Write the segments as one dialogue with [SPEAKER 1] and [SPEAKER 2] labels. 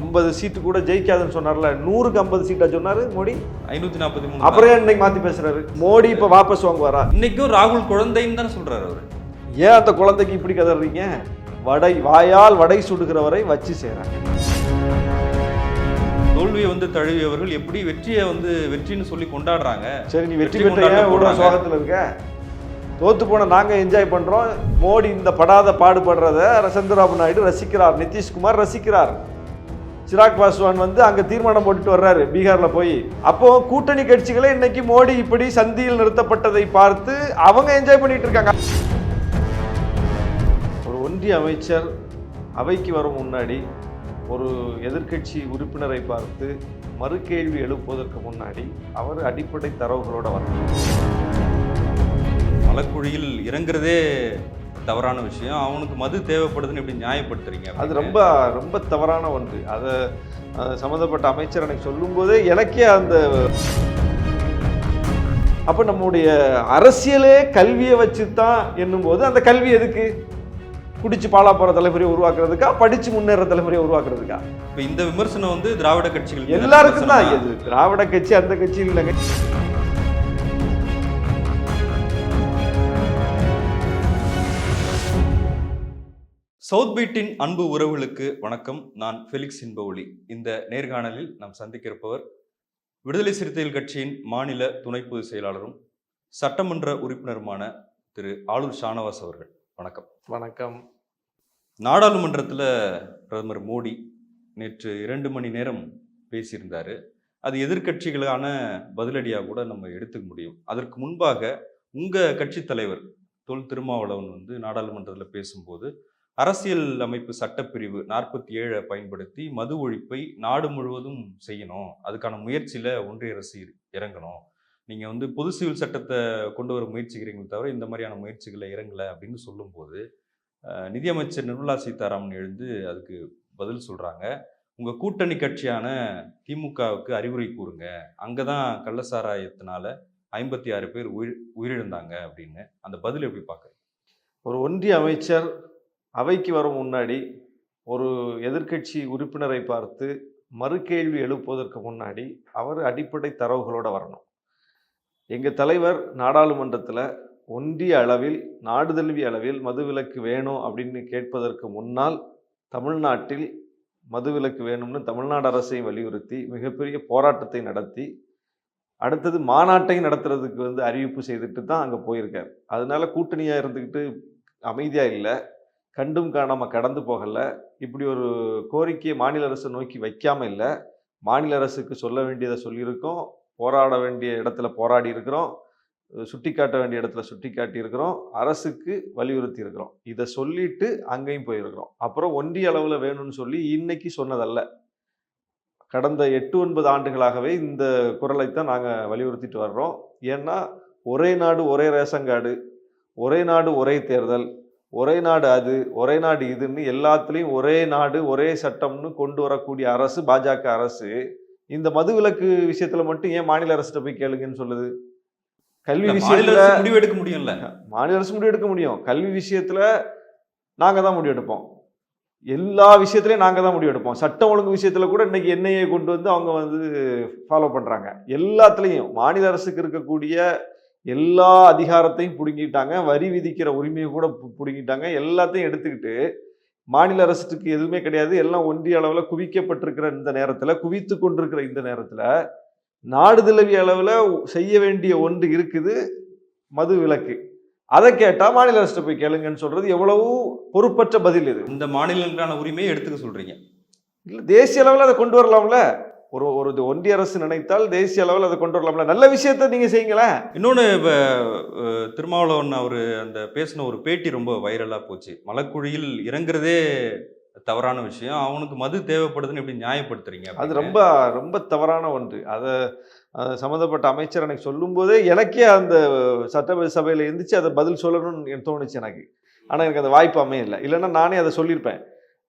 [SPEAKER 1] ஐம்பது சீட்டு கூட ஜெயிக்காதுன்னு சொன்னார்ல. நூறுக்கு ஐம்பது சீட்டா சொன்னாரு மோடி?
[SPEAKER 2] ஐநூத்தி நாற்பத்தி மூணு
[SPEAKER 1] அப்புறம் இன்னைக்கு மாத்தி பேசுறாரு? மோடி இப்ப வாபஸ் வாங்குவாரா?
[SPEAKER 2] இன்னைக்கும் ராகுல் குழந்தைன்னு தானே சொல்றாரு அவரு.
[SPEAKER 1] ஏன் அந்த குழந்தைக்கு இப்படி கதறீங்க? வடை வாயால் வடை சுடுகிறவரை வச்சு செய்றாங்க
[SPEAKER 2] தோல்வியை வந்து தழுவியவர்கள் எப்படி வெற்றியை வந்து வெற்றின்னு சொல்லி கொண்டாடுறாங்க.
[SPEAKER 1] சரி நீ வெற்றி பெற்ற
[SPEAKER 2] போடுறாங்க.
[SPEAKER 1] சோகத்துல இருக்க? தோத்து போன நாங்க என்ஜாய் பண்றோம். மோடி இந்த படாத பாடுபடுறத சந்திரபாபு நாயுடு ரசிக்கிறார். நிதிஷ்குமார் ரசிக்கிறார். சிராக் பாஸ்வான் வந்து அங்கே தீர்மானம் போட்டுட்டு வர்றாரு பீகாரில் போய். அப்போ கூட்டணி கட்சிகளே இன்னைக்கு மோடி இப்படி சந்தியில் நிறுத்தப்பட்டதை பார்த்து அவங்க என்ஜாய் பண்ணிட்டு இருக்காங்க. ஒரு ஒன்றிய அமைச்சர் அவைக்கு வரும் முன்னாடி ஒரு எதிர்க்கட்சி உறுப்பினரை பார்த்து மறுகேள்வி எழுப்புவதற்கு முன்னாடி அவர் அடிப்படை தரவுகளோட வர
[SPEAKER 2] மலக்குழியில் இறங்குறதே தவறான விஷயம். அவனுக்கு மது தேவைப்படுதுன்னு எப்படி நியாயப்படுத்துறீங்க
[SPEAKER 1] அது. ரொம்ப ரொம்ப தவறான ஒன்று. அதை சம்மந்தப்பட்ட அமைச்சர் எனக்கு சொல்லும்போதே எனக்கே அந்த அப்போ நம்முடைய அரசியலே கல்வியை வச்சு தான் என்னும்போது அந்த கல்வி எதுக்கு? குடிச்சு பாலா போகிற தலைமுறையை உருவாக்குறதுக்கா? படிச்சு முன்னேற தலைமுறையை உருவாக்குறதுக்கா?
[SPEAKER 2] இப்ப இந்த விமர்சனம் வந்து திராவிட கட்சிகள்
[SPEAKER 1] எல்லாருக்கும் தான் இது. திராவிட கட்சி அந்த கட்சி இல்லைங்க.
[SPEAKER 2] சவுத் பீட்டின் அன்பு உறவுகளுக்கு வணக்கம். நான் ஃபெலிக்ஸ் இன்பஒளி இந்த நேர்காணலில் நாம் சந்திக்க இருப்பவர் விடுதலை சிறுத்தைகள் கட்சியின் மாநில துணை பொதுச் செயலாளரும் சட்டமன்ற உறுப்பினருமான திரு ஆளூர் ஷானவாஸ் அவர்கள். வணக்கம்.
[SPEAKER 1] வணக்கம்.
[SPEAKER 2] நாடாளுமன்றத்தில் பிரதமர் மோடி நேற்று இரண்டு மணி நேரம் பேசியிருந்தாரு. அது எதிர்க்கட்சிகளான பதிலடியாக கூட நம்ம எடுத்துக்க முடியும். அதற்கு முன்பாக உங்கள் கட்சி தலைவர் தொல் திருமாவளவன் வந்து நாடாளுமன்றத்தில் பேசும்போது அரசியல் அமைப்பு சட்டப்பிரிவு நாற்பத்தி ஏழை பயன்படுத்தி மது ஒழிப்பை நாடு முழுவதும் செய்யணும். அதுக்கான முயற்சியில் ஒன்றிய அரசு இறங்கணும். நீங்கள் வந்து பொது சிவில் சட்டத்தை கொண்டு வர முயற்சிக்கிறீங்களே தவிர இந்த மாதிரியான முயற்சிகளை இறங்கலை அப்படின்னு சொல்லும்போது நிதியமைச்சர் நிர்மலா சீதாராமன் எழுந்து அதுக்கு பதில் சொல்கிறாங்க உங்கள் கூட்டணி கட்சியான திமுகவுக்கு அறிவுரை கூறுங்க. அங்கே தான் கள்ளசாராயத்தினால ஐம்பத்தி ஆறு பேர் உயிர் உயிரிழந்தாங்க அப்படின்னு. அந்த பதில் எப்படி பார்க்குறீங்க?
[SPEAKER 1] ஒரு ஒன்றிய அமைச்சர் அவைக்கு வரும் முன்னாடி ஒரு எதிர்க்கட்சி உறுப்பினரை பார்த்து மறுகேள்வி எழுப்புவதற்கு முன்னாடி அவர் அடிப்படை தரவுகளோடு வரணும். எங்கள் தலைவர் நாடாளுமன்றத்தில் ஒன்றிய அளவில் நாடு தழுவிய அளவில் மதுவிலக்கு வேணும் அப்படின்னு கேட்பதற்கு முன்னால் தமிழ்நாட்டில் மதுவிலக்கு வேணும்னு தமிழ்நாடு அரசையும் வலியுறுத்தி மிகப்பெரிய போராட்டத்தை நடத்தி அடுத்தது மாநாட்டையும் நடத்துறதுக்கு வந்து அறிவிப்பு செய்துட்டு தான் அங்கே போயிருக்கார். அதனால கூட்டணியாக இருந்துக்கிட்டு அமைதியாக இல்லை. கண்டும் காணாமல் கடந்து போகலை. இப்படி ஒரு கோரிக்கையை மாநில அரசை நோக்கி வைக்காமல் இல்லை. மாநில அரசுக்கு சொல்ல வேண்டியதை சொல்லியிருக்கோம். போராட வேண்டிய இடத்துல போராடி இருக்கிறோம். சுட்டி காட்ட வேண்டிய இடத்துல சுட்டி காட்டியிருக்கிறோம் அரசுக்கு வலியுறுத்தி இருக்கிறோம். இதை சொல்லிட்டு அங்கேயும் போயிருக்கிறோம். அப்புறம் ஒன்றிய அளவில் வேணும்னு சொல்லி இன்னைக்கு சொன்னதல்ல. கடந்த எட்டு ஒன்பது ஆண்டுகளாகவே இந்த குரலைத்தான் நாங்கள் வலியுறுத்திட்டு வர்றோம். ஏன்னா ஒரே நாடு ஒரே ரேஷன் கார்டு ஒரே நாடு ஒரே தேர்தல். ஒரே நாடு அது ஒரே நாடு இதுன்னு எல்லாத்துலேயும் ஒரே நாடு ஒரே சட்டம்னு கொண்டு வரக்கூடிய அரசு பாஜக அரசு. இந்த மதுவிலக்கு விஷயத்துல மட்டும் ஏன் மாநில அரசுகிட்ட போய் கேளுங்கன்னு சொல்லுது? கல்வி விஷயத்துல
[SPEAKER 2] அரசு முடிவு எடுக்க முடியும்ல.
[SPEAKER 1] மாநில அரசு முடிவு எடுக்க முடியும். கல்வி விஷயத்துல நாங்க தான் முடிவு எடுப்போம். எல்லா விஷயத்துலயும் நாங்க தான் முடிவு எடுப்போம். சட்டம் ஒழுங்கு விஷயத்துல கூட இன்னைக்கு என்ஐஏ கொண்டு வந்து அவங்க வந்து ஃபாலோ பண்றாங்க. எல்லாத்துலயும் மாநில அரசுக்கு இருக்கக்கூடிய எல்லா அதிகாரத்தையும் பிடுங்கிட்டாங்க வரி விதிக்கிற உரிமையை கூட பிடுங்கிட்டாங்க. எல்லாத்தையும் எடுத்துக்கிட்டு மாநில அரசுக்கு எதுவுமே கிடையாது. எல்லாம் ஒன்றிய அளவில் குவிக்கப்பட்டிருக்கிற இந்த நேரத்தில் குவித்து கொண்டிருக்கிற இந்த நேரத்தில் நாடு தழுவிய அளவில் செய்ய வேண்டிய ஒன்று இருக்குது மது விலக்கு. அதை கேட்டா மாநில அரசு போய் கேளுங்கன்னு சொல்றது எவ்வளவு பொறுப்பற்ற பதில் இது.
[SPEAKER 2] இந்த மாநிலங்களுக்கான உரிமையை எடுத்துக்க சொல்றீங்க.
[SPEAKER 1] இல்ல தேசிய அளவில் அதை கொண்டு வரலாம்ல. ஒரு ஒரு ஒன்றிய அரசு நினைத்தால் தேசிய அளவில் அதை கொண்டு வரலாம்ல. நல்ல விஷயத்த நீங்க செய்யுங்களேன்
[SPEAKER 2] இன்னொன்று இப்போ திருமாவளவன் அவர் அந்த பேசின ஒரு பேட்டி ரொம்ப வைரலாக போச்சு. மலக்குழியில் இறங்குறதே தவறான விஷயம். அவனுக்கு மது தேவைப்படுதுன்னு எப்படி நியாயப்படுத்துறீங்க
[SPEAKER 1] அது. ரொம்ப ரொம்ப தவறான ஒன்று. அதை சம்மந்தப்பட்ட அமைச்சர் எனக்கு சொல்லும்போதே எனக்கே அந்த சட்ட சபையில் எந்திரிச்சு அதை பதில் சொல்லணும்னு தோணுச்சு எனக்கு. ஆனால் எனக்கு அந்த வாய்ப்பு அமையல. இல்லைன்னா நானே அதை சொல்லியிருப்பேன்.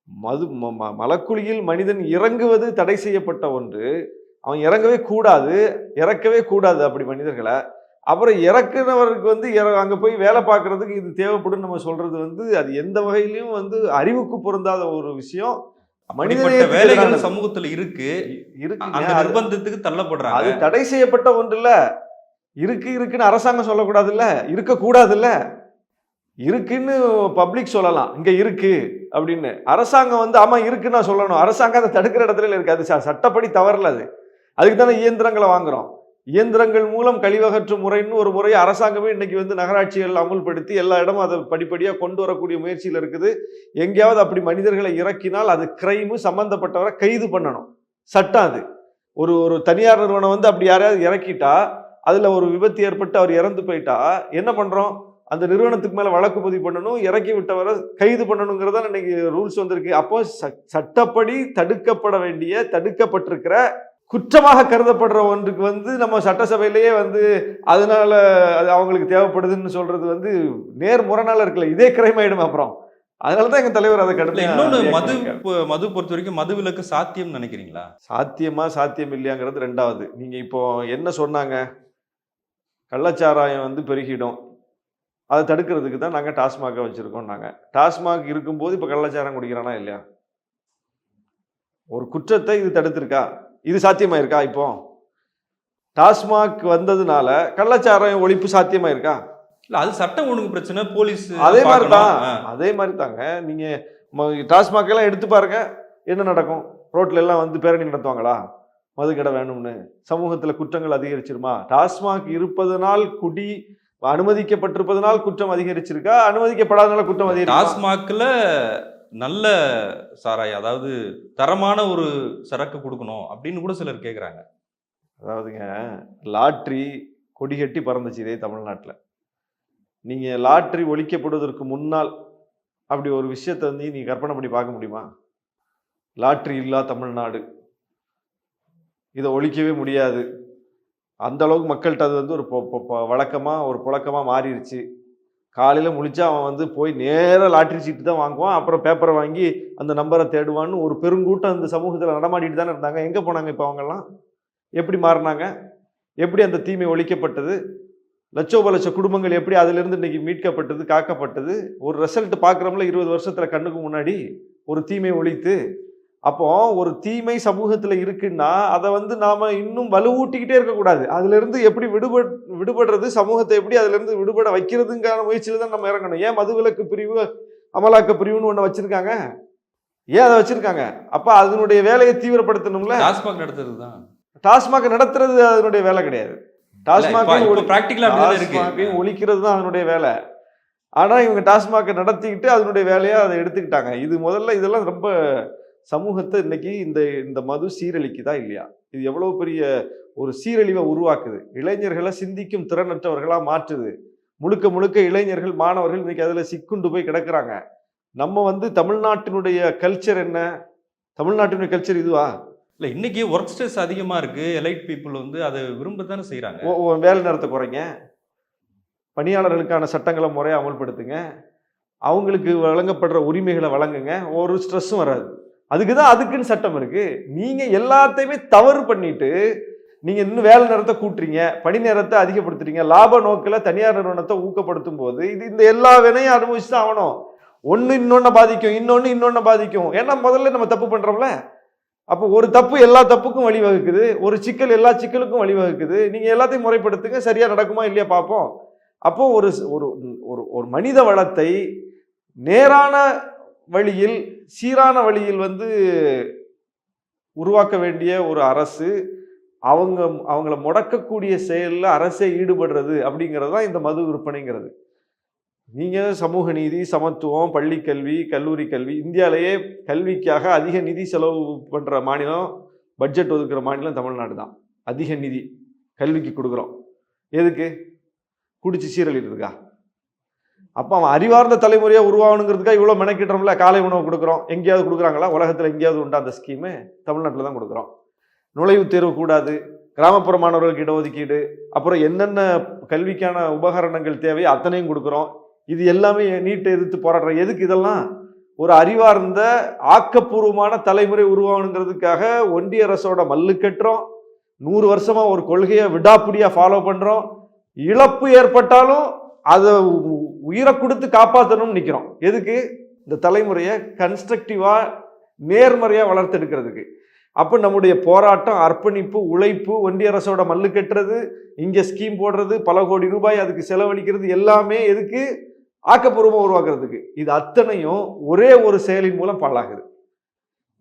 [SPEAKER 1] மது மலக்குழியில் மனிதன் இறங்குவது தடை செய்யப்பட்ட ஒன்று. அவன் இறங்கவே கூடாது இறக்கவே கூடாது அப்படி மனிதர்களை. அப்புறம் இறக்குனவருக்கு வந்து அங்க போய் வேலை பார்க்கறதுக்கு இது தேவைப்படும் நம்ம சொல்றது வந்து அது எந்த வகையிலையும் வந்து அறிவுக்கு பொருந்தாத ஒரு விஷயம். மனிதநேயத்துக்கு
[SPEAKER 2] வேலைகள். சமூகத்துல இருக்கு.
[SPEAKER 1] அது-
[SPEAKER 2] நிர்பந்தத்துக்கு தள்ளப்படுறாங்க.
[SPEAKER 1] அது தடை செய்யப்பட்ட ஒன்று இல்ல இருக்கு இருக்குன்னு அரசாங்கம் சொல்லக்கூடாது இல்ல இருக்க கூடாது இல்ல இருக்குன்னு பப்ளிக் சொல்லலாம். இங்கே இருக்கு அப்படின்னு. அரசாங்கம் வந்து ஆமாம் இருக்குன்னு நான் சொல்லணும். அரசாங்கம் அதை தடுக்கிற இடத்துல இருக்கு அது ச- சட்டப்படி தவறல அது. அதுக்கு தானே இயந்திரங்களை வாங்குறோம். இயந்திரங்கள் மூலம் கழிவகற்றும் முறைன்னு ஒரு முறையை அரசாங்கமே இன்னைக்கு வந்து நகராட்சிகள் அமுல்படுத்தி எல்லா இடமும் அதை படிப்படியாக கொண்டு வரக்கூடிய முயற்சியில் இருக்குது. எங்கேயாவது அப்படி மனிதர்களை இறக்கினால் அது கிரைமு சம்பந்தப்பட்டவரை கைது பண்ணணும். சட்டம் அது. ஒரு ஒரு தனியார் நிறுவனம் வந்து அப்படி யாரையாவது இறக்கிட்டா அதில் ஒரு விபத்து ஏற்பட்டு அவர் இறந்து போயிட்டா என்ன பண்ணுறோம் அந்த நிறுவனத்துக்கு மேல வழக்கு பதிவு பண்ணணும் இறக்கி விட்டவரை கைது பண்ணணுங்கிறதா இன்னைக்கு ரூல்ஸ் வந்திருக்கு. அப்போ ச- சட்டப்படி தடுக்கப்பட வேண்டிய தடுக்கப்பட்டிருக்கிற குற்றமாக கருதப்படுற ஒன்றுக்கு வந்து நம்ம சட்டசபையிலேயே வந்து அதனால அது அவங்களுக்கு தேவைப்படுதுன்னு சொல்றது வந்து நேர் முரணால இருக்குல்ல இதே கிரைம் ஆயிடும் அப்புறம். அதனால தான் எங்க தலைவர் அதை
[SPEAKER 2] இன்னொன்னு
[SPEAKER 1] react
[SPEAKER 2] மது மது பொறுத்த வரைக்கும் மது விலக்கு சாத்தியம் நினைக்கிறீங்களா?
[SPEAKER 1] சாத்தியமா சாத்தியம் இல்லையாங்கிறது ரெண்டாவது. நீங்க இப்போ என்ன சொன்னாங்க? கள்ளச்சாராயம் வந்து பெருகிடும். அதை தடுக்கிறதுக்கு தான் நாங்கள் டாஸ்மாகை வச்சிருக்கோம் நாங்கள் டாஸ்மாக் இருக்கும்போது இப்போ கள்ளச்சாரம் குடிக்கிறானா இல்லையா? ஒரு குற்றத்தை இது தடுத்திருக்கா? இது சாத்தியமா இருக்கா இப்போ? டாஸ்மாக் வந்ததுனால கள்ளச்சாராயம் ஒழிப்பு சாத்தியமா இருக்கா
[SPEAKER 2] இல்ல அது சட்டம் ஒழுங்கு பிரச்சனை போலீஸ்
[SPEAKER 1] அதே மாதிரி தான். அதே மாதிரி தாங்க நீங்க ம- டாஸ்மாக் எல்லாம் எடுத்து பாருங்க. என்ன நடக்கும்? ரோட்ல எல்லாம் வந்து பேரணி நடத்துவாங்களா? மதுக்கடை வேணும்னு. சமூகத்துல குற்றங்கள் அதிகரிச்சிருமா? டாஸ்மாக் இருப்பதனால் குடி அனுமதிக்கப்பட்டிருப்பதனால் குற்றம் அதிகரிச்சிருக்கா? அனுமதிக்கப்படாதனால குற்றம் அதிகரிக்கா
[SPEAKER 2] டாஸ்மாக்ல நல்ல சாராயம் அதாவது தரமான ஒரு சரக்கு கொடுக்கணும் அப்படின்னு கூட சிலர் கேக்குறாங்க.
[SPEAKER 1] அதாவதுங்க லாட்ரி கொடிகட்டி பறந்துச்சு இதே தமிழ்நாட்டில். நீங்க லாட்ரி ஒழிக்கப்படுவதற்கு முன்னால் அப்படி ஒரு விஷயத்தை வந்து நீங்க கற்பனை பண்ணி பார்க்க முடியுமா? லாட்ரி இல்லா தமிழ்நாடு. இதை ஒழிக்கவே முடியாது. அந்த அளவுக்கு மக்கள்கிட்ட அது வந்து ஒரு வழக்கமாக ஒரு புழக்கமாக மாறிடுச்சு காலையில் முழிச்சா அவன் வந்து போய் நேராக லாட்ரி சீட்டு தான் வாங்குவான். அப்புறம் பேப்பரை வாங்கி அந்த நம்பரை தேடுவான்னு ஒரு பெருங்கூட்டம் அந்த சமூகத்தில் நடமாடிட்டு தானே இருந்தாங்க. எங்கே போனாங்க இப்போ அவங்கெல்லாம்? எப்படி மாறினாங்க? எப்படி அந்த தீமை ஒழிக்கப்பட்டது? லட்சோப லட்ச குடும்பங்கள் எப்படி அதிலிருந்து இன்னைக்கு மீட்கப்பட்டது காக்கப்பட்டது? ஒரு ரிசல்ட் பார்க்குறோம்ல இருபது வருஷத்தில் கண்ணுக்கு முன்னாடி ஒரு தீமை ஒழித்து அப்போ ஒரு தீமை சமூகத்துல இருக்குன்னா அதை வந்து நாம இன்னும் வலுவூட்டிக்கிட்டே இருக்கக்கூடாது. அதுல இருந்து எப்படி விடுபட் விடுபடுறது சமூகத்தை எப்படி அதுல இருந்து விடுபட வைக்கிறதுங்கான முயற்சியில தான் நம்ம இறங்கணும். ஏன் மதுவிலக்கு பிரிவு அமலாக்க பிரிவுன்னு ஒண்ணு வச்சிருக்காங்க? ஏன் அதை வச்சிருக்காங்க? அப்ப அதனுடைய வேலையை தீவிரப்படுத்தணும்ல?
[SPEAKER 2] டாஸ்மாக் நடத்துறது தான்.
[SPEAKER 1] டாஸ்மாக் நடத்துறது அதனுடைய வேலை கிடையாது. டாஸ்மாக் ஒழிக்கிறது தான் அதனுடைய வேலை. ஆனா இவங்க டாஸ்மாகை நடத்திக்கிட்டு அதனுடைய வேலையா அதை எடுத்துக்கிட்டாங்க. இது முதல்ல இதெல்லாம் ரொம்ப சமூகத்தை இன்னைக்கு இந்த இந்த மது சீரழிக்குதா இல்லையா? இது எவ்வளவு பெரிய ஒரு சீரழிவை உருவாக்குது. இளைஞர்களை சிந்திக்கும் திறனற்றவர்களா மாற்றுது. முழுக்க முழுக்க இளைஞர்கள் மாணவர்கள் இன்னைக்கு அதுல சிக்குண்டு போய் கிடக்குறாங்க. நம்ம வந்து தமிழ்நாட்டினுடைய கல்ச்சர் என்ன? தமிழ்நாட்டினுடைய கல்ச்சர் இதுவா?
[SPEAKER 2] இல்ல இன்னைக்கு ஒர்க் ஸ்ட்ரெஸ் அதிகமா இருக்கு. எலைட் பீப்புள் வந்து அதை விரும்ப தானே
[SPEAKER 1] ஓ, வேலை நேரத்தை குறைங்க. பணியாளர்களுக்கான சட்டங்களை முறையாக அமல்படுத்துங்க. அவங்களுக்கு வழங்கப்படுற உரிமைகளை வழங்குங்க. ஒரு ஸ்ட்ரெஸ்ஸும் வராது. அதுக்கு தான் அதுக்குன்னு சட்டம் இருக்கு. நீங்க எல்லாத்தையுமே தவறு பண்ணிட்டு நீங்க இன்னும் வேலை நேரத்தை கூட்டுறீங்க பணி நேரத்தை அதிகப்படுத்துறீங்க லாப நோக்கில் தனியார் நிறுவனத்தை ஊக்கப்படுத்தும் போது இது இந்த எல்லா வினையும் அனுபவிச்சு தான் ஆகணும். ஒன்று இன்னொன்று பாதிக்கும் இன்னொன்று இன்னொன்று பாதிக்கும். ஏன்னா முதல்ல நம்ம தப்பு பண்றோம்ல. அப்போ ஒரு தப்பு எல்லா தப்புக்கும் வழிவகுக்குது. ஒரு சிக்கல் எல்லா சிக்கலுக்கும் வழிவகுக்குது. நீங்க எல்லாத்தையும் முறைப்படுத்துங்க. சரியா நடக்குமா இல்லையா பார்ப்போம் அப்போ ஒரு ஒரு ஒரு ஒரு மனித வளத்தை நேரான வழியில் சீரான வழியில் வந்து உருவாக்க வேண்டிய ஒரு அரசு அவங்க அவங்கள முடக்கக்கூடிய செயலில் அரசே ஈடுபடுறது அப்படிங்கிறது தான் இந்த மது விற்பனைங்கிறது. நீங்கள் சமூக நீதி சமத்துவம் பள்ளி கல்வி கல்லூரி கல்வி இந்தியாவிலேயே கல்விக்காக அதிக நிதி செலவு பண்ணுற மாநிலம் பட்ஜெட் ஒதுக்குற மாநிலம் தமிழ்நாடு தான். அதிக நிதி கல்விக்கு கொடுக்குறோம். எதுக்கு? குடிச்சு சீரழிடுறதுக்கா அப்போ அவன் அறிவார்ந்த தலைமுறையாக உருவாகணுங்கிறதுக்காக இவ்வளோ மெனக்கிட்டோம்ல காலை உணவு கொடுக்குறோம். எங்கேயாவது கொடுக்குறாங்களா? உலகத்தில் எங்கேயாவது உண்டா அந்த ஸ்கீமு தமிழ்நாட்டில் தான் கொடுக்குறோம். நுழைவுத் தேர்வு கூடாது. கிராமப்புற மாணவர்களுக்கு இடஒதுக்கீடு. அப்புறம் என்னென்ன கல்விக்கான உபகரணங்கள் தேவையோ அத்தனையும் கொடுக்குறோம். இது எல்லாமே நீட்டை எதிர்த்து போராடுறோம். எதுக்கு இதெல்லாம்? ஒரு அறிவார்ந்த ஆக்கப்பூர்வமான தலைமுறை உருவாகணுங்கிறதுக்காக ஒன்றிய அரசோட மல்லு கட்டுறோம். நூறு வருஷமாக ஒரு கொள்கையை விடாப்பிடியாக ஃபாலோ பண்ணுறோம் இழப்பு ஏற்பட்டாலும் அதை உ- உயிரை கொடுத்து காப்பாற்றணும்னு நிற்கிறோம் எதுக்கு? இந்த தலைமுறையை கன்ஸ்ட்ரக்டிவாக நேர்மறையாக வளர்த்தெடுக்கிறதுக்கு அப்போ நம்முடைய போராட்டம் அர்ப்பணிப்பு உழைப்பு ஒன்றிய அரசோட மல்லு கட்டுறது இங்கே ஸ்கீம் போடுறது பல கோடி ரூபாய் அதுக்கு செலவழிக்கிறது எல்லாமே எதுக்கு? ஆக்கப்பூர்வமாக உருவாக்குறதுக்கு. இது அத்தனையும் ஒரே ஒரு செயலின் மூலம் பாழாகுது.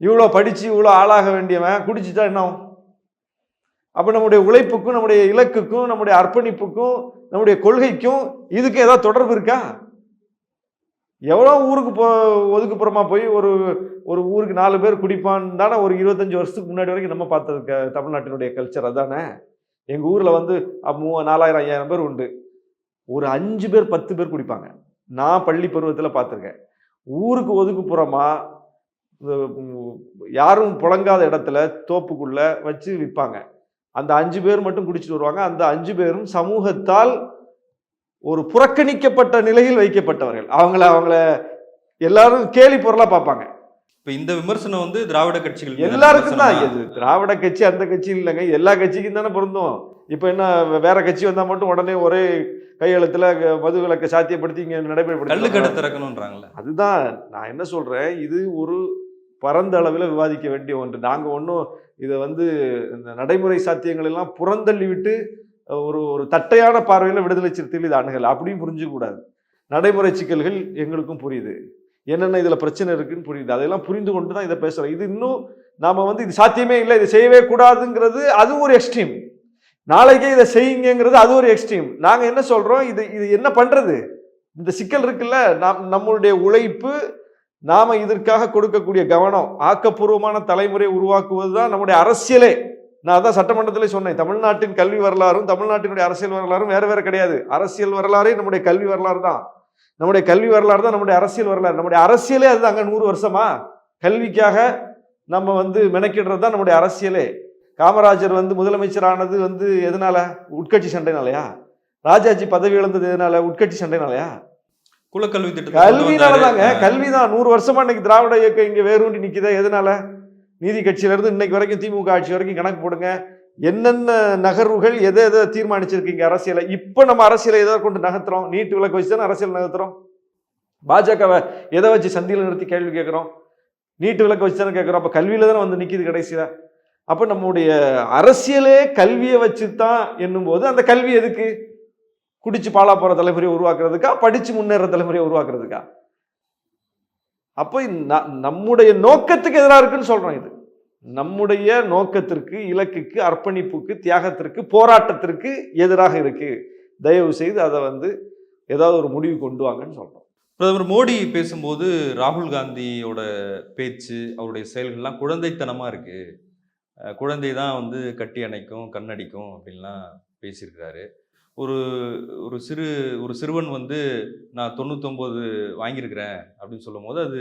[SPEAKER 1] இவ்வளோ படித்து இவ்வளோ ஆளாக வேண்டியவன் குடிச்சிட்டா என்ன அப்போ நம்முடைய உழைப்புக்கும் நம்முடைய இலக்குக்கும் நம்முடைய அர்ப்பணிப்புக்கும் நம்முடைய கொள்கைக்கும் இதுக்கு ஏதாவது தொடர்பு இருக்கா? எவ்வளோ ஊருக்கு போ ஒதுக்குப்புறமா போய் ஒரு ஒரு ஊருக்கு நாலு பேர் குடிப்பான் தானே ஒரு இருபத்தஞ்சி வருஷத்துக்கு முன்னாடி வரைக்கும் நம்ம பார்த்தது க தமிழ்நாட்டினுடைய கல்ச்சர் அதானே? எங்கள் ஊரில் வந்து மூ நாலாயிரம் ஐயாயிரம் பேர் உண்டு. ஒரு அஞ்சு பேர் பத்து பேர் குடிப்பாங்க. நான் பள்ளி பருவத்தில் பார்த்துருக்கேன். ஊருக்கு ஒதுக்குப்புறமா யாரும் புழங்காத இடத்துல தோப்புக்குள்ளே வச்சு விற்பாங்க அந்த அஞ்சு பேர் மட்டும் குடிச்சிட்டு வருவாங்க. அந்த அஞ்சு பேரும் சமூகத்தால் ஒரு புறக்கணிக்கப்பட்ட நிலையில் வைக்கப்பட்டவர்கள். அவங்கள அவங்கள எல்லாரும் கேலி பொருளா பார்ப்பாங்க.
[SPEAKER 2] இப்ப இந்த விமர்சனம் வந்து திராவிட கட்சிகள்
[SPEAKER 1] எல்லாருக்கும் தான்? இது. திராவிட கட்சி அந்த கட்சி இல்லைங்க. எல்லா கட்சிக்கும் தானே பொருந்தும். இப்போ என்ன வேற கட்சி வந்தா மட்டும் உடனே ஒரே கையெழுத்துல மது விலக்கை சாத்தியப்படுத்தி இங்க
[SPEAKER 2] கல்லு
[SPEAKER 1] நடைமுறைப்படுத்தி
[SPEAKER 2] கடை திறக்கணும்ன்றாங்கல்ல.
[SPEAKER 1] அதுதான். நான் என்ன சொல்றேன்? இது ஒரு பரந்த அளவில் விவாதிக்க வேண்டிய ஒன்று. நாங்கள் ஒன்றும் இதை வந்து இந்த நடைமுறை சாத்தியங்கள் எல்லாம் புறந்தள்ளி விட்டு ஒரு ஒரு தட்டையான பார்வையில் விடுதலை சிறுத்தைகள் இது அணுகல் அப்படியும் புரிஞ்சுக்கூடாது நடைமுறை சிக்கல்கள் எங்களுக்கும் புரியுது. என்னென்ன இதில் பிரச்சனை இருக்குன்னு புரியுது. அதெல்லாம் புரிந்து கொண்டு தான் இதை பேசுகிறோம் இது இன்னும் நாம் வந்து இது சாத்தியமே இல்லை இதை செய்யவே கூடாதுங்கிறது அது ஒரு எக்ஸ்ட்ரீம். நாளைக்கே இதை செய்யுங்கிறது அது ஒரு எக்ஸ்ட்ரீம். நாங்கள் என்ன சொல்கிறோம் இது இது என்ன பண்ணுறது இந்த சிக்கல் இருக்குல்ல நாம் நம்மளுடைய உழைப்பு நாம இதற்காக கொடுக்கக்கூடிய கவனம் ஆக்கப்பூர்வமான தலைமுறை உருவாக்குவது தான் நம்முடைய அரசியலே. நான் அதான் சட்டமன்றத்திலே சொன்னேன் தமிழ்நாட்டின் கல்வி வரலாறும் தமிழ்நாட்டினுடைய அரசியல் வரலாறும் வேற வேற கிடையாது. அரசியல் வரலாறே நம்முடைய கல்வி வரலாறு தான் நம்முடைய கல்வி வரலாறு தான் நம்முடைய அரசியல் வரலாறு. நம்முடைய அரசியலே அது அங்கே நூறு வருஷமா? கல்விக்காக நம்ம வந்து மெனக்கிடுறது தான் நம்முடைய அரசியலே. காமராஜர் வந்து முதலமைச்சரானது வந்து எதனால? உட்கட்சி சண்டைனாலயா? ராஜாஜி பதவி இழந்தது எதனால? உட்கட்சி சண்டைனாலயா?
[SPEAKER 2] குலக்கல்வி கொண்டு
[SPEAKER 1] கல்வினால. தாங்க
[SPEAKER 2] ஆ.
[SPEAKER 1] கல்விதான் நூறு வருஷமா இன்னைக்கு திராவிட இயக்கம் இங்க வேரூண்டி நிக்குதா எதனால? நீதி கட்சியில இருந்து இன்னைக்கு வரைக்கும் திமுக ஆட்சி வரைக்கும் கணக்கு போடுங்க. என்னென்ன நகர்வுகள் எதை எதை தீர்மானிச்சிருக்கீங்க அரசியலை? இப்ப நம்ம அரசியலை எதை கொண்டு நகர்த்துறோம்? நீட்டு விளக்கு வச்சு தானே அரசியல் நகர்த்துறோம்? பாஜகவை எதை வச்சு சந்தியில நிறுத்தி கேள்வி கேட்கிறோம்? நீட்டு விளக்கு வச்சு தானே கேட்கிறோம். அப்ப கல்வியில தானே வந்து நிக்குது கடைசியில. அப்ப நம்முடைய அரசியலே கல்வியை வச்சு தான் என்னும் போது அந்த கல்வி எதுக்கு? குடிச்சு பாழா போற தலைமுறையை உருவாக்குறதுக்கா? படிச்சு முன்னேற தலைமுறையை உருவாக்குறதுக்கா? அப்போ நம்முடைய நோக்கத்துக்கு எதிராக இருக்குன்னு சொல்றோம் இது. நம்முடைய நோக்கத்திற்கு இலக்குக்கு அர்ப்பணிப்புக்கு தியாகத்திற்கு போராட்டத்திற்கு எதிராக இருக்கு. தயவு செய்து அதை வந்து ஏதாவது ஒரு முடிவு கொண்டு வாங்கன்னு சொல்றோம்.
[SPEAKER 2] பிரதமர் மோடி பேசும்போது ராகுல் காந்தியோட பேச்சு அவருடைய செயல்கள்லாம் குழந்தைத்தனமா இருக்கு. குழந்தை தான் வந்து கட்டி அணைக்கும் கண்ணடிக்கும் அப்படின்லாம் பேசியிருக்கிறாரு. ஒரு ஒரு சிறு ஒரு சிறுவன் வந்து நான் தொண்ணூத்தொம்பது வாங்கியிருக்கிறேன் அப்படின்னு சொல்லும் போது அது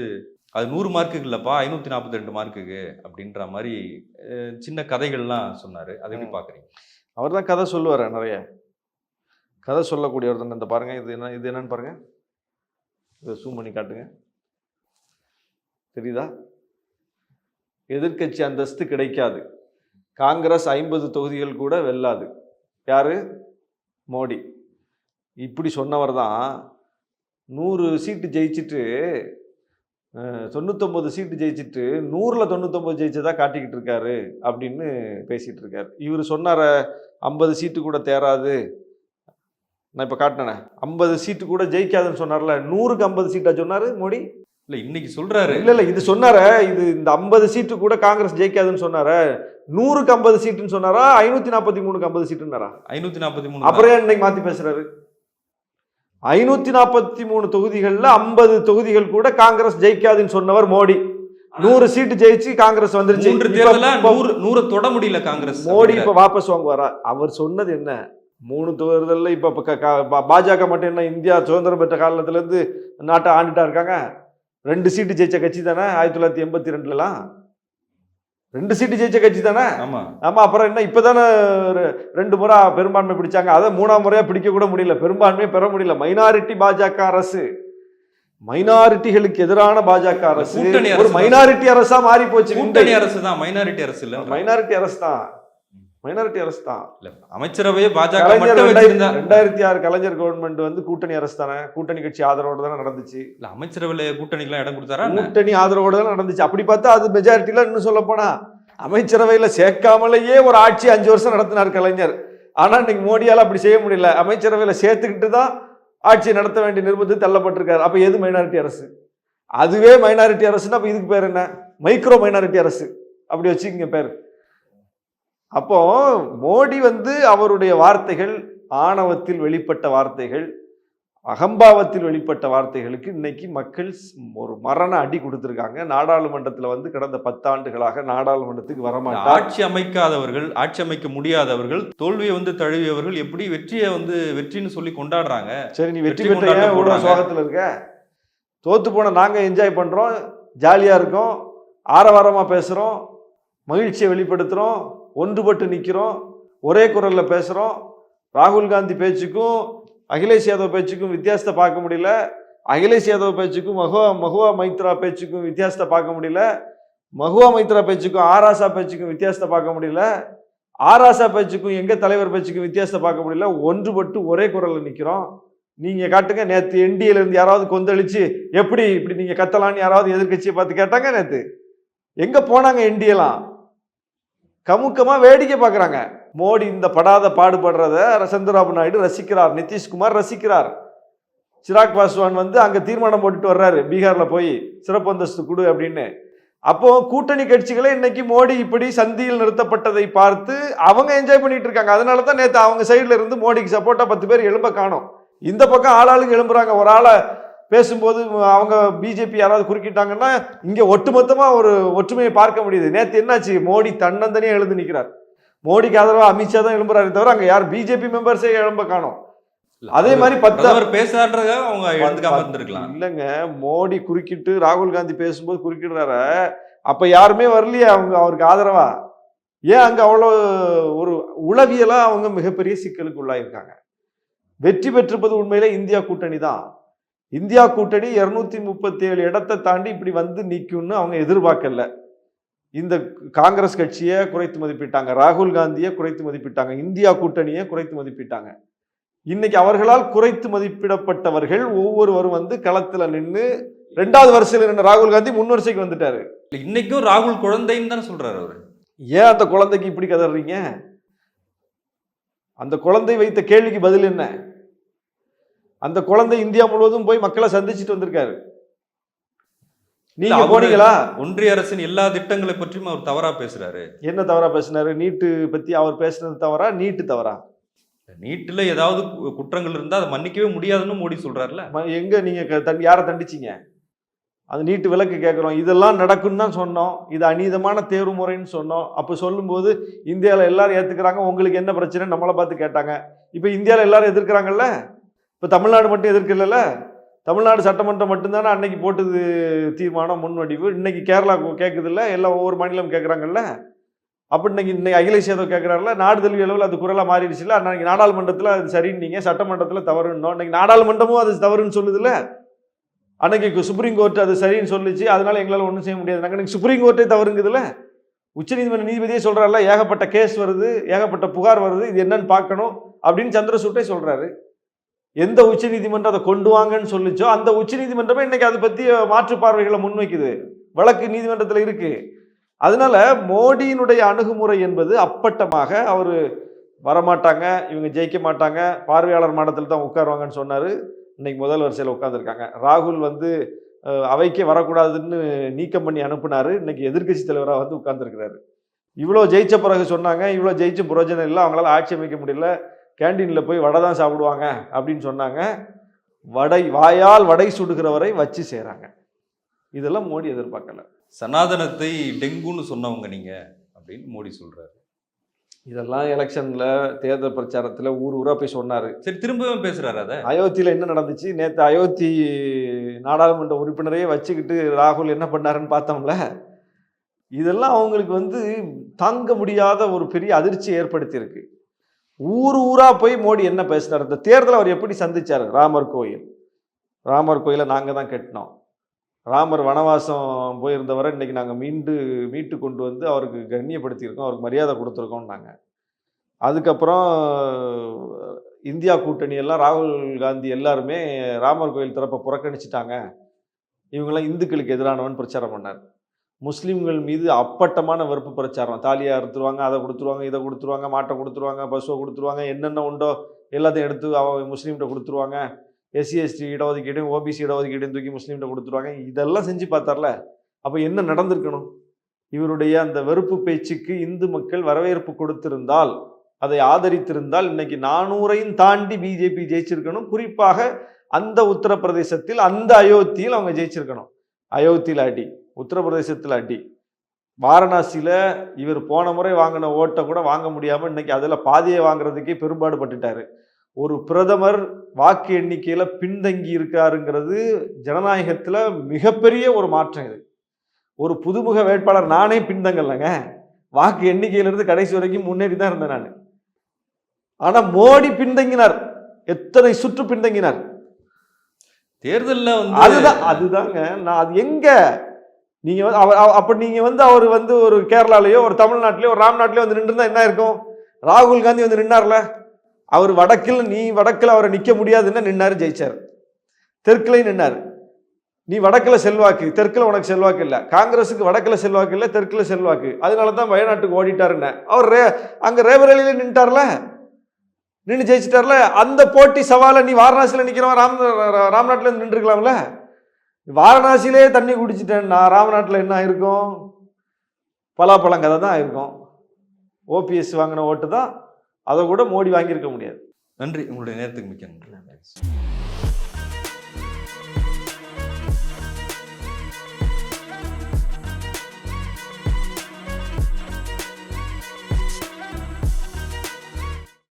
[SPEAKER 2] அது நூறு மார்க்குக்கு இல்லைப்பா ஐநூற்றி நாற்பத்தி ரெண்டு மார்க்குக்கு அப்படின்ற மாதிரி சின்ன கதைகள்லாம் சொன்னார். அதை எப்படி. பார்க்குறீங்க
[SPEAKER 1] அவர் தான் கதை சொல்லுவார் நிறைய. கதை சொல்லக்கூடியவர் தானே இந்த பாருங்க இது என்ன இது என்னன்னு பாருங்க. இதை சூம் பண்ணி காட்டுங்க. தெரியுதா? எதிர்க்கட்சி அந்தஸ்து கிடைக்காது. காங்கிரஸ் ஐம்பது தொகுதிகள் கூட வெல்லாது. யாரு? மோடி. இப்படி சொன்னவர் தான் நூறு சீட்டு ஜெயிச்சுட்டு தொண்ணூத்தொம்பது சீட்டு ஜெயிச்சிட்டு நூறில் தொண்ணூத்தொம்பது ஜெயிச்சதாக காட்டிக்கிட்டு இருக்காரு அப்படின்னு பேசிகிட்டு இருக்கார். இவர் சொன்னார ஐம்பது சீட்டு கூட தேராது. நான் இப்போ காட்டினேன் ஐம்பது சீட்டு கூட ஜெயிக்காதுன்னு சொன்னார்ல நூறுக்கு ஐம்பது சீட்டாக சொன்னார் மோடி?
[SPEAKER 2] இல்லை இன்னைக்கு சொல்றாரு.
[SPEAKER 1] இல்ல இல்ல இது சொன்னார? இது இந்த ஐம்பது சீட்டு கூட காங்கிரஸ் ஜெயிக்காதுன்னு சொன்னார? நூறுக்கு ஐம்பது சீட்டுன்னு சொன்னாரா? ஐநூத்தி நாற்பத்தி மூணுக்கு ஐம்பது சீட்டுன்னாரா?
[SPEAKER 2] ஐநூற்றி நாற்பத்தி மூணு
[SPEAKER 1] அப்புறம் இன்னைக்கு மாத்தி பேசுறாரு? ஐநூத்தி நாற்பத்தி மூணு தொகுதிகள்ல ஐம்பது தொகுதிகள் கூட காங்கிரஸ் ஜெயிக்காதுன்னு சொன்னவர் மோடி. நூறு சீட்டு ஜெயிச்சு காங்கிரஸ் வந்துருச்சு.
[SPEAKER 2] நூறு தொட முடியல காங்கிரஸ்
[SPEAKER 1] மோடி இப்ப வாபஸ் வாங்குவாரா? அவர் சொன்னது என்ன? மூணு தேர்தல்ல இப்ப பாஜக மட்டும் என்ன இந்தியா சுதந்திரம் பெற்ற காலத்துல இருந்து நாட்டை ஆண்டுட்டா இருக்காங்க? ரெண்டு சீட்டு ஜெயிச்ச கட்சி தானே? ஆயிரத்தி தொள்ளாயிரத்தி எண்பத்தி ரெண்டுலலாம். ரெண்டு சீட்டு ஜெயிச்ச கட்சி தானே?
[SPEAKER 2] ஆமா.
[SPEAKER 1] ஆமா அப்புறம் என்ன? இப்பதானே ரெ- ரெண்டு முறை பெரும்பான்மை பிடிச்சாங்க. அதை மூணாம் முறையா பிடிக்க கூட முடியல. பெரும்பான்மையை பெற முடியல. மைனாரிட்டி பாஜக அரசு. மைனாரிட்டிகளுக்கு எதிரான பாஜக அரசு. ஒரு
[SPEAKER 2] தான்.
[SPEAKER 1] மைனாரிட்டி அரசா மாறி போச்சு
[SPEAKER 2] கூட்டணி அரசு தான். மைனாரிட்டி அரசு இல்ல
[SPEAKER 1] மைனாரிட்டி அரசு தான். மைனாரிட்டி அரசு தான்.
[SPEAKER 2] இல்ல அமைச்சரவையே பாஜக
[SPEAKER 1] ரெண்டாயிரத்தி ஆறு கலைஞர் கவர்மெண்ட் வந்து கூட்டணி அரசு தானே? கூட்டணி கட்சி ஆதரவோடு தானே நடந்துச்சு.
[SPEAKER 2] இல்ல அமைச்சரவையில கூட்டணிக்கெல்லாம் இடம் கொடுத்தாரா?
[SPEAKER 1] கூட்டணி ஆதரவோடு தான் நடந்துச்சு. அப்படி பார்த்தா அது மெஜாரிட்டில இன்னும் சொல்ல போனா அமைச்சரவையில சேர்க்காமலேயே ஒரு ஆட்சி அஞ்சு வருஷம் நடத்தினார் கலைஞர். ஆனா இன்னைக்கு மோடியால அப்படி செய்ய முடியல. அமைச்சரவையில சேர்த்துக்கிட்டு தான் ஆட்சி நடத்த வேண்டிய நிர்பந்தம் தள்ளப்பட்டிருக்காரு. அப்ப எது மைனாரிட்டி அரசு? அதுவே மைனாரிட்டி அரசுன்னா அப்ப இதுக்கு பேர் என்ன? மைக்ரோ மைனாரிட்டி அரசு. அப்படி வச்சுக்கங்க பேர். அப்போ மோடி வந்து அவருடைய வார்த்தைகள் ஆணவத்தில் வெளிப்பட்ட வார்த்தைகள் அகம்பாவத்தில் வெளிப்பட்ட வார்த்தைகளுக்கு இன்னைக்கு மக்கள் ஒரு மரண அடி கொடுத்திருக்காங்க. நாடாளுமன்றத்துல வந்து கடந்த பத்தாண்டுகளாக நாடாளுமன்றத்துக்கு வரமாட்டார்.
[SPEAKER 2] ஆட்சி அமைக்காதவர்கள் ஆட்சி அமைக்க முடியாதவர்கள் தோல்வியை வந்து தழுவியவர்கள் எப்படி வெற்றியை வந்து வெற்றின்னு சொல்லி கொண்டாடுறாங்க?
[SPEAKER 1] சரி நீ வெற்றி பெற்ற
[SPEAKER 2] போடுறாங்க.
[SPEAKER 1] சோகத்துல இருக்க? தோத்து போன நாங்க என்ஜாய் பண்றோம் ஜாலியா இருக்கோம் ஆரவாரமா பேசுறோம் மகிழ்ச்சியை வெளிப்படுத்துறோம். ஒன்றுபட்டு நிற்கிறோம் ஒரே குரலில் பேசுகிறோம் ராகுல் காந்தி பேச்சுக்கும் அகிலேஷ் யாதவ் பேச்சுக்கும் வித்தியாசத்தை பார்க்க முடியல. அகிலேஷ் யாதவ் பேச்சுக்கும் மகுவா மகுவா மைத்ரா பேச்சுக்கும் வித்தியாசத்தை பார்க்க முடியல. மகுவா மைத்ரா பேச்சுக்கும் ஆராசா பேச்சுக்கும் வித்தியாசத்தை பார்க்க முடியல. ஆராசா பேச்சுக்கும் எங்கள் தலைவர் பேச்சுக்கும் வித்தியாசத்தை பார்க்க முடியல. ஒன்றுபட்டு ஒரே குரலில் நிற்கிறோம் நீங்கள் காட்டுங்க நேற்று என்டிஏலேருந்து யாராவது கொந்தளிச்சு எப்படி இப்படி நீங்கள் கத்தலான்னு யாராவது எதிர்க்கட்சியை பார்த்து கேட்டாங்க நேற்று எங்கே போனாங்க என்டிஏலாம் கமுக்கமாக வேடிக்கை பார்க்குறாங்க. மோடி இந்த படாத பாடுபடுறத சந்திரபாபு நாயுடு ரசிக்கிறார் நிதிஷ்குமார் ரசிக்கிறார். சிராக் பாஸ்வான் வந்து அங்கே தீர்மானம் போட்டுட்டு வர்றாரு பீகாரில் போய் சிறப்பு அந்தஸ்து கொடு அப்படின்னு. அப்போ கூட்டணி கட்சிகளே இன்னைக்கு மோடி இப்படி சந்தியில் நிறுத்தப்பட்டதை பார்த்து அவங்க என்ஜாய் பண்ணிட்டு இருக்காங்க. அதனால தான் நேற்று அவங்க சைடில் இருந்து மோடிக்கு சப்போர்ட்டா பத்து பேர் எழும்ப காணும். இந்த பக்கம் ஆளாளுக்கு எழும்புறாங்க. ஒரு ஆளை பேசும்போது அவங்க பிஜேபி யாராவது குறுக்கிட்டாங்கன்னா இங்க ஒட்டுமொத்தமா ஒரு ஒற்றுமையை பார்க்க முடியுது. நேத்து என்னாச்சு? மோடி தன்னந்தனியா எழுந்து நிக்கிறார். மோடிக்கு ஆதரவா அமித்ஷா தான் எழும்புறாரு தவிர அங்க யார் பிஜேபி மெம்பர்ஸே எழும்ப காணோம். அதே மாதிரி பத்து
[SPEAKER 2] பிரதமர் பேசுறான்றதுக்காக அவங்க எழுந்துக்காம இருந்திருக்கலாம்.
[SPEAKER 1] இல்லைங்க மோடி குறுக்கிட்டு ராகுல் காந்தி பேசும்போது குறுக்கிடுறாரு. அப்ப யாருமே வரலையே அவங்க அவருக்கு ஆதரவா? ஏன் அங்க அவ்வளோ ஒரு உளவியலா அவங்க மிகப்பெரிய சிக்கலுக்கு உள்ளாயிருக்காங்க? வெற்றி பெற்றிருப்பது உண்மையிலே இந்தியா கூட்டணி தான் இந்தியா கூட்டணி இருநூத்தி முப்பத்தி ஏழு இடத்தை தாண்டி இப்படி வந்து நிக்கும்னு அவங்க எதிர்பார்க்கல. இந்த காங்கிரஸ் கட்சியை குறைத்து மதிப்பிட்டாங்க ராகுல் காந்தியை குறைத்து மதிப்பிட்டாங்க இந்தியா கூட்டணியை குறைத்து மதிப்பிட்டாங்க. இன்னைக்கு அவர்களால் குறைத்து மதிப்பிடப்பட்டவர்கள் ஒவ்வொருவரும் வந்து களத்துல நின்று ரெண்டாவது வரிசையில் நின்று ராகுல் காந்தி முன் வரிசைக்கு வந்துட்டாரு.
[SPEAKER 2] இன்னைக்கும் ராகுல் குழந்தைன்னு தானே சொல்றாரு அவரு.
[SPEAKER 1] ஏன் அந்த குழந்தைக்கு இப்படி கதறீங்க அந்த குழந்தை வைத்த கேள்விக்கு பதில் என்ன? அந்த குழந்தை இந்தியா முழுவதும் போய் மக்களை சந்திச்சுட்டு வந்திருக்காரு. நீங்க போனீங்களா?
[SPEAKER 2] ஒன்றிய அரசின் எல்லா திட்டங்களை பற்றியும் அவர் தவறா பேசுறாரு.
[SPEAKER 1] என்ன தவறா பேசினாரு? நீட்டு பத்தி அவர் பேசினது தவறா நீட்டு தவறா?
[SPEAKER 2] நீட்டுல ஏதாவது குற்றங்கள் இருந்தா அதை மன்னிக்கவே முடியாதுன்னு மோடி சொல்றாருல
[SPEAKER 1] எங்க நீங்க யாரை தண்டிச்சீங்க? அது நீட்டு விலக்கு கேட்குறோம். இதெல்லாம் நடக்கும்னு தான் சொன்னோம். இது அநீதமான தேர்வு முறைன்னு சொன்னோம். அப்போ சொல்லும்போது இந்தியாவில் எல்லாரும் ஏற்றுக்கிறாங்க உங்களுக்கு என்ன பிரச்சனை? நம்மளை பார்த்து கேட்டாங்க. இப்போ இந்தியாவில் எல்லாரும் எதிர்க்கிறாங்கல்ல? இப்போ தமிழ்நாடு மட்டும் எதிர்க்கல தமிழ்நாடு சட்டமன்றம் மட்டும்தானே அன்னைக்கு போட்டது தீர்மானம் முன்வடிவு? இன்னைக்கு கேரளா கேட்குதுல்ல எல்லாம் ஒவ்வொரு மாநிலம் கேட்குறாங்கல்ல அப்போ இன்னைக்கு இன்னைக்கு அகிலேஷ் யாதவ் கேட்குறாருல நாடு தழுவிய அளவில் அது குரலாக மாறிடுச்சுல அன்னைக்கு நாடாளுமன்றத்தில் அது சரின்னீங்க. சட்டமன்றத்தில் தவறுன்னோம். இன்னைக்கு நாடாளுமன்றமும் அது தவறுன்னு சொல்லுதுல்ல? அன்னைக்கு சுப்ரீம் கோர்ட் அது சரின்னு சொல்லுச்சு. அதனால எங்களால் ஒன்றும் செய்ய முடியாது. நாங்கள் இன்னைக்கு சுப்ரீம் கோர்ட்டே தவறுங்குதுல உச்சநீதிமன்ற நீதிபதியே சொல்றாருல ஏகப்பட்ட கேஸ் வருது ஏகப்பட்ட புகார் வருது இது என்னன்னு பார்க்கணும் அப்படின்னு சந்திரசூட்டே சொல்கிறாரு எந்த உச்சநீதிமன்றம் அதை கொண்டு வாங்கன்னு சொல்லிச்சோ அந்த உச்சநீதிமன்றமே இன்னைக்கு அதை பத்தி மாற்று பார்வைகளை முன்வைக்குது. வழக்கு நீதிமன்றத்தில் இருக்கு. அதனால மோடியினுடைய அணுகுமுறை என்பது அப்பட்டமாக அவர் வரமாட்டாங்க இவங்க ஜெயிக்க மாட்டாங்க பார்வையாளர் மாடத்தில் தான் உட்காருவாங்கன்னு சொன்னாரு. இன்னைக்கு முதல் வரிசையில் உட்காந்துருக்காங்க ராகுல் வந்து அவைக்கே வரக்கூடாதுன்னு நீக்கம் பண்ணி அனுப்புனாரு. இன்னைக்கு எதிர்க்கட்சி தலைவராக வந்து உட்கார்ந்துருக்கிறாரு. இவ்வளோ ஜெயிச்ச பிறகு சொன்னாங்க இவ்வளோ ஜெயிச்சும் புரோஜனம் இல்லை அவங்களால ஆட்சி அமைக்க முடியல. கேண்டீனில் போய் வடை தான் சாப்பிடுவாங்க அப்படின்னு சொன்னாங்க. வடை வாயால் வடை சுடுகிறவரை வச்சு செய்கிறாங்க இதெல்லாம் மோடி எதிர்பார்க்கல.
[SPEAKER 2] சனாதனத்தை டெங்குன்னு சொன்னவங்க நீங்க அப்படின்னு மோடி சொல்றாரு.
[SPEAKER 1] இதெல்லாம் எலெக்ஷன்ல தேர்தல் பிரச்சாரத்துல ஊர் ஊரா போய் சொன்னாரு.
[SPEAKER 2] சரி திரும்பவும் பேசுறாரு அத.
[SPEAKER 1] அயோத்தியில என்ன நடந்துச்சு? நேத்து அயோத்தி நாடாளுமன்ற உறுப்பினரையே வச்சுக்கிட்டு ராகுல் என்ன பண்ணாருன்னு பார்த்தோம்ல. இதெல்லாம் அவங்களுக்கு வந்து தாங்க முடியாத ஒரு பெரிய அதிர்ச்சி ஏற்படுத்தியிருக்கு. ஊர் ஊராக போய் மோடி என்ன பேசினார்? இந்த தேர்தலை அவர் எப்படி சந்தித்தார் ராமர் கோயில். ராமர் கோயிலை நாங்கள் தான் கட்டினோம். ராமர் வனவாசம் போயிருந்தவரை இன்னைக்கு நாங்கள் மீண்டு மீட்டு கொண்டு வந்து அவருக்கு கண்ணியப்படுத்தியிருக்கோம். அவருக்கு மரியாதை கொடுத்துருக்கோம் நாங்கள் அதுக்கப்புறம் இந்தியா கூட்டணி எல்லாம் ராகுல் காந்தி எல்லாருமே ராமர் கோயில் தரப்பை புறக்கணிச்சிட்டாங்க. இவங்கெல்லாம் இந்துக்களுக்கு எதிரானவன் பிரச்சாரம் பண்ணார். முஸ்லீம்கள் மீது அப்பட்டமான வெறுப்பு பிரச்சாரம். தாலியாக அறுத்துருவாங்க அதை கொடுத்துருவாங்க இதை கொடுத்துருவாங்க மாட்டை கொடுத்துருவாங்க பஸ்ஸை கொடுத்துருவாங்க என்னென்ன உண்டோ எல்லாத்தையும் எடுத்து அவங்க முஸ்லீம்கிட்ட கொடுத்துருவாங்க. எஸ்சி எஸ்டி இடஒதுக்கீடு ஓபிசி இடஒதுக்கீடு தூக்கி முஸ்லீம்கிட்ட கொடுத்துருவாங்க. இதெல்லாம் செஞ்சு பார்த்தார்ல? அப்போ என்ன நடந்திருக்கணும்? இவருடைய அந்த வெறுப்பு பேச்சுக்கு இந்து மக்கள் வரவேற்பு கொடுத்திருந்தால் அதை ஆதரித்திருந்தால் இன்னைக்கு நானூறையும் தாண்டி பிஜேபி ஜெயிச்சிருக்கணும். குறிப்பாக அந்த உத்தரப்பிரதேசத்தில் அந்த அயோத்தியில் அவங்க ஜெயிச்சிருக்கணும். அயோத்தியில் அடி. உத்தரப்பிரதேசத்தில் அடி. வாரணாசியில் இவர் போன முறை வாங்கின ஓட்டை கூட வாங்க முடியாமல் இன்னைக்கு அதில் பாதியை வாங்குறதுக்கே பெரும்பாடு பட்டுட்டாரு. ஒரு பிரதமர் வாக்கு எண்ணிக்கையில் பின்தங்கி இருக்காருங்கிறது ஜனநாயகத்தில் மிகப்பெரிய ஒரு மாற்றம் இது. ஒரு புதுமுக வேட்பாளர் நானே பின்தங்கலைங்க. வாக்கு எண்ணிக்கையிலிருந்து கடைசி வரைக்கும் முன்னேறி தான் இருந்தேன் நான். ஆனா மோடி பின்தங்கினார். எத்தனை சுற்று பின்தங்கினார்.
[SPEAKER 2] தேர்தல்ல வந்து
[SPEAKER 1] அதுதான் அதுதாங்க. நான் அது எங்க நீங்கள் வந்து அவர் அப்போ நீங்கள் வந்து அவர் வந்து ஒரு கேரளாலேயோ ஒரு தமிழ்நாட்டிலையோ ஒரு ராம்நாட்டிலையோ வந்து நின்றுருந்தா என்ன இருக்கும் ராகுல் காந்தி வந்து நின்னார்ல? அவர் வடக்கில் நீ வடக்கில் அவரை நிற்க முடியாதுன்னு நின்னார் ஜெயிச்சார். தெற்குலையும் நின்னார். நீ வடக்கில் செல்வாக்கு தெற்கில் உனக்கு செல்வாக்கு இல்லை. காங்கிரஸுக்கு வடக்கில் செல்வாக்கு இல்லை தெற்கில் செல்வாக்கு. அதனால தான் வயநாட்டுக்கு ஓடிட்டாருன்னு. அவர் ரே அங்கே ரேபரேலியில் நின்றுட்டார்ல நின்று ஜெயிச்சிட்டார்ல? அந்த போட்டி சவாலை நீ வாரணாசியில் நிற்கிறவன் ராம் ராம்நாட்டில் நின்றுருக்கலாம்ல? நின்றுக்கலாம்ல வாரணாசியிலே தண்ணி குடிச்சிட்டேன்னா ராமநாட்டில் என்ன ஆயிருக்கும்? பலாப்பழம் கதை தான் ஆயிருக்கும். ஓபிஎஸ் வாங்கின ஓட்டு தான். அதை கூட மோடி வாங்கியிருக்க முடியாது.
[SPEAKER 2] நன்றி. உங்களுடைய நேரத்துக்கு மிக்க நன்றி.